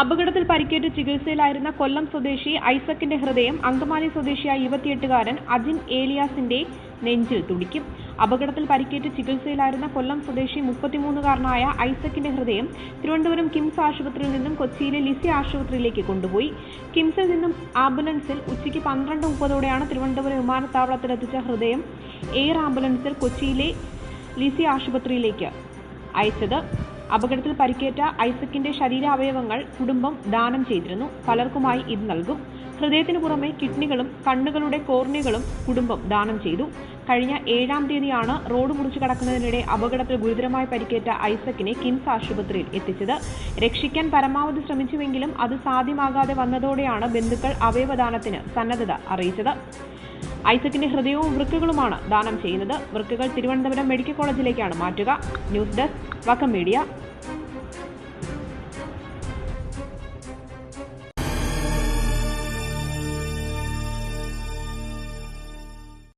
അപകടത്തിൽ പരിക്കേറ്റ് ചികിത്സയിലായിരുന്ന കൊല്ലം സ്വദേശി ഐസക്കിന്റെ ഹൃദയം അങ്കമാലി സ്വദേശിയായ ഇരുപത്തിയെട്ടുകാരൻ അജിൻ ഏലിയാസിന്റെ നെഞ്ചിൽ തുടിക്കും. അപകടത്തിൽ പരിക്കേറ്റ് ചികിത്സയിലായിരുന്ന കൊല്ലം സ്വദേശി മുപ്പത്തിമൂന്നുകാരനായ ഐസക്കിന്റെ ഹൃദയം തിരുവനന്തപുരം കിംസ് ആശുപത്രിയിൽ നിന്നും കൊച്ചിയിലെ ലിസി ആശുപത്രിയിലേക്ക് കൊണ്ടുപോയി. കിംസിൽ നിന്നും ആംബുലൻസിൽ ഉച്ചയ്ക്ക് പന്ത്രണ്ട് മുപ്പതോടെയാണ് തിരുവനന്തപുരം വിമാനത്താവളത്തിലെത്തിച്ച ഹൃദയം എയർ ആംബുലൻസിൽ കൊച്ചിയിലെ ലിസി ആശുപത്രിയിലേക്ക് അയച്ചത്. അപകടത്തിൽ പരിക്കേറ്റ ഐസക്കിന്റെ ശരീരാവയവങ്ങൾ കുടുംബം ദാനം ചെയ്തിരുന്നു. പലർക്കുമായി ഇത് നൽകും. ഹൃദയത്തിനു പുറമെ കിഡ്നികളും കണ്ണുകളുടെ കോർണികളും കുടുംബം ദാനം ചെയ്തു. കഴിഞ്ഞ ഏഴാം തീയതിയാണ് റോഡ് മുറിച്ചു കടക്കുന്നതിനിടെ അപകടത്തിൽ ഗുരുതരമായി പരിക്കേറ്റ ഐസക്കിനെ കിംസ് ആശുപത്രിയിൽ എത്തിച്ചത്. രക്ഷിക്കാൻ പരമാവധി ശ്രമിച്ചുവെങ്കിലും അത് സാധ്യമാകാതെ വന്നതോടെയാണ് ബന്ധുക്കൾ അവയവദാനത്തിന് സന്നദ്ധത അറിയിച്ചത്. ഐസക്കിന്റെ ഹൃദയവും വൃക്കകളുമാണ് ദാനം ചെയ്യുന്നത്. വൃക്കകൾ തിരുവനന്തപുരം മെഡിക്കൽ കോളേജിലേക്കാണ് മാറ്റുക. News desk Vakkom media.